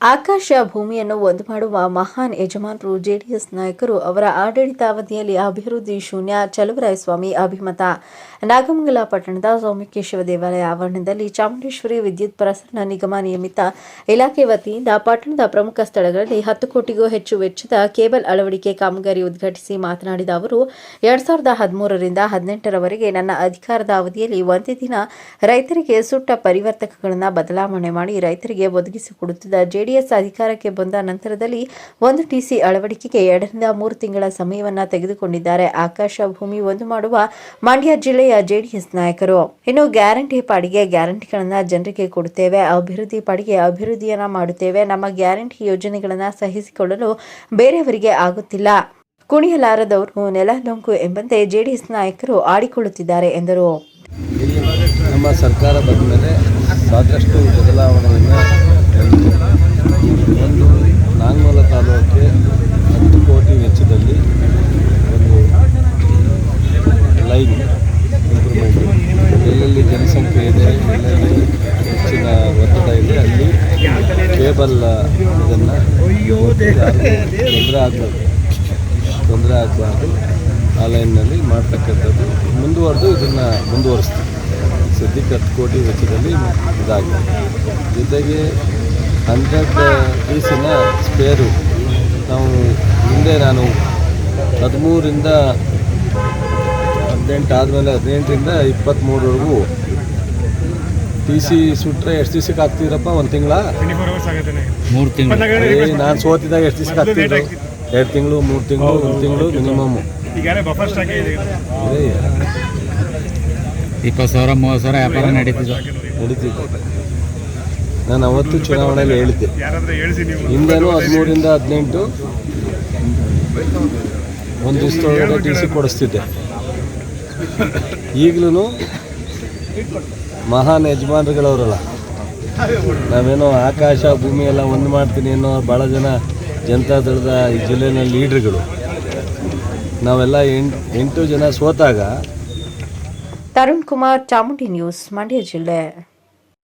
ಆಕಾಶ ಭೂಮಿಯನ್ನು ಒಂದು ಮಾಡುವ ಮಹಾನ್ ಯಜಮಾನರು ಜೆಡಿಎಸ್ ನಾಯಕರು ಅವರ ಆಡಳಿತಾವಧಿಯಲ್ಲಿ ಅಭಿವೃದ್ಧಿ ಶೂನ್ಯ ಚಲುವರಾಯಸ್ವಾಮಿ ಅಭಿಮತ. ನಾಗಮಂಗಲ ಪಟ್ಟಣದ ಸೌಮ್ಯಕೇಶವ ದೇವಾಲಯ ಆವರಣದಲ್ಲಿ ಚಾಮುಂಡೇಶ್ವರಿ ವಿದ್ಯುತ್ ಪ್ರಸರಣ ನಿಗಮ ನಿಯಮಿತ ಇಲಾಖೆ ವತಿಯಿಂದ ಪಟ್ಟಣದ ಪ್ರಮುಖ ಸ್ಥಳಗಳಲ್ಲಿ ಹತ್ತು ಕೋಟಿಗೂ ಹೆಚ್ಚು ವೆಚ್ಚದ ಕೇಬಲ್ ಅಳವಡಿಕೆ ಕಾಮಗಾರಿ ಉದ್ಘಾಟಿಸಿ ಮಾತನಾಡಿದ ಅವರು, ಎರಡ್ ಸಾವಿರದ ಹದಿಮೂರರಿಂದ ಹದಿನೆಂಟರವರೆಗೆ ನನ್ನ ಅಧಿಕಾರದ ಅವಧಿಯಲ್ಲಿ ಒಂದೇ ದಿನ ರೈತರಿಗೆ ಸುಟ್ಟ ಪರಿವರ್ತಕಗಳನ್ನು ಬದಲಾವಣೆ ಮಾಡಿ ರೈತರಿಗೆ ಒದಗಿಸಿಕೊಡುತ್ತಿದ್ದ ಜೆಡಿಎಸ್ ಅಧಿಕಾರಕ್ಕೆ ಬಂದ ನಂತರದಲ್ಲಿ ಒಂದು ಟಿಸಿ ಅಳವಡಿಕೆಗೆ ಎರಡರಿಂದ ಮೂರು ತಿಂಗಳ ಸಮಯವನ್ನು ತೆಗೆದುಕೊಂಡಿದ್ದಾರೆ. ಆಕಾಶ ಭೂಮಿ ಒಂದು ಮಾಡುವ ಮಂಡ್ಯ ಜಿಲ್ಲೆಯ ಜೆಡಿಎಸ್ ನಾಯಕರು. ಇನ್ನು ಗ್ಯಾರಂಟಿ ಪಾಡಿಗೆ ಗ್ಯಾರಂಟಿಗಳನ್ನು ಜನರಿಗೆ ಕೊಡುತ್ತೇವೆ. ಅಭಿವೃದ್ಧಿ ಪಾಡಿಗೆ ಅಭಿವೃದ್ಧಿಯನ್ನು ಮಾಡುತ್ತೇವೆ. ನಮ್ಮ ಗ್ಯಾರಂಟಿ ಯೋಜನೆಗಳನ್ನು ಸಹಿಸಿಕೊಳ್ಳಲು ಬೇರೆಯವರಿಗೆ ಆಗುತ್ತಿಲ್ಲ. ಕುಣಿಯಲಾರದವರು ನೆಲ ಎಂಬಂತೆ ಜೆಡಿಎಸ್ ನಾಯಕರು ಆಡಿಕೊಳ್ಳುತ್ತಿದ್ದಾರೆ ಎಂದರು. ನಮ್ಮ ಸರ್ಕಾರ ಬಂದ ಮೇಲೆ ಸಾಕಷ್ಟು ಬದಲಾವಣೆಯನ್ನು ತಂದಿದೆ. ಒಂದು ನಾಗಮಲ ತಾಲೂಕಿಗೆ ಹತ್ತು ಕೋಟಿ ವೆಚ್ಚದಲ್ಲಿ ಒಂದು ಲೈನ್ ಇಂಪ್ರೂವ್ಮೆಂಟ್ ಎಲ್ಲೆಲ್ಲಿ ಇಲ್ಲಿ ಹೆಚ್ಚಿನ ಒತ್ತಡ ಇದೆ. ಅಲ್ಲಿ ಕೇಬಲ್ ಇದನ್ನು ತೊಂದರೆ ಆಗಬಾರ್ದು. ತೊಂದರೆ ಆಗಬಾರ್ದು. ಆ ಲೈನ್ನಲ್ಲಿ ಮಾಡ್ತಕ್ಕಂಥದ್ದು. ಮುಂದುವರೆದು ಇದನ್ನು ಮುಂದುವರಿಸ್ತೀವಿ. ಸದ್ಯಕ್ಕೆ ಹತ್ತು ಕೋಟಿ ವೆಚ್ಚದಲ್ಲಿ ಇದಾಗಿದೆ. ಜೊತೆಗೆ ಹಂಡ್ರೆಡ್ ಪೀಸಿನ ಸ್ಪೇರು. ನಾವು ಹಿಂದೆ ನಾನು ಹದಿಮೂರಿಂದ ಹದಿನೆಂಟು ಆದಮೇಲೆ ಹದಿನೆಂಟರಿಂದ ಇಪ್ಪತ್ತ್ಮೂರವರೆಗೂ ಟಿ ಸಿ ಸುಟ್ಟರೆ ಎಷ್ಟು ದಿವ್ಸಕ್ಕೆ ಹಾಕ್ತಿದ್ರಪ್ಪ ಒಂದು ತಿಂಗಳ. ಮೂರು ತಿಂಗಳು. ನಾನು ಸೋತಿದಾಗ ಎಷ್ಟು ದಿವ್ಸಕ್ಕೆ ಆಗ್ತಿದ್ರು ಎರಡು ತಿಂಗಳು ಮೂರು ತಿಂಗಳು ಒಂದು ತಿಂಗಳು ಮಿನಿಮಮ್ ಈಗಾಗಲೇ ಬಫರ್ ಸ್ಟಾಕ್ ಇದೆ. ಅದೇ ಇಪ್ಪತ್ತು ಸಾವಿರ ಮೂವತ್ತು ಸಾವಿರ ವ್ಯಾಪಾರ ನಡೀತಿದ್ದು ನಡೀತಿದ್ದ ನಾನು ಅವತ್ತು ಚುನಾವಣೆಯಲ್ಲಿ ಹೇಳಿದ್ದೆ. ಹಿಂದೆನೂ ಹದಿಮೂರಿಂದ ಹದಿನೆಂಟು. ಒಂದು ದಿವಸದೊಳಗಡೆ ಟಿ ಸಿ ಕೊಡಿಸ್ತಿದ್ದೆ. ಈಗಲೂ ಮಹಾನ್ ಯಜಮಾನ್ರುಗಳವರಲ್ಲ. ನಾವೇನೋ ಆಕಾಶ, ಭೂಮಿ ಎಲ್ಲ ಒಂದು ಮಾಡ್ತೀನಿ ಅನ್ನೋ ಭಾಳ ಜನ ಜನತಾದಳದ ಈ ಜಿಲ್ಲೆನ ಲೀಡ್ರ್ಗಳು. ನಾವೆಲ್ಲ ಎಂಟು ಎಂಟು ಜನ ಸೋತಾಗ ತರುಣ್ ಕುಮಾರ್ ಚಾಮುಂಡಿ ನ್ಯೂಸ್, ಮಂಡ್ಯ ಜಿಲ್ಲೆ.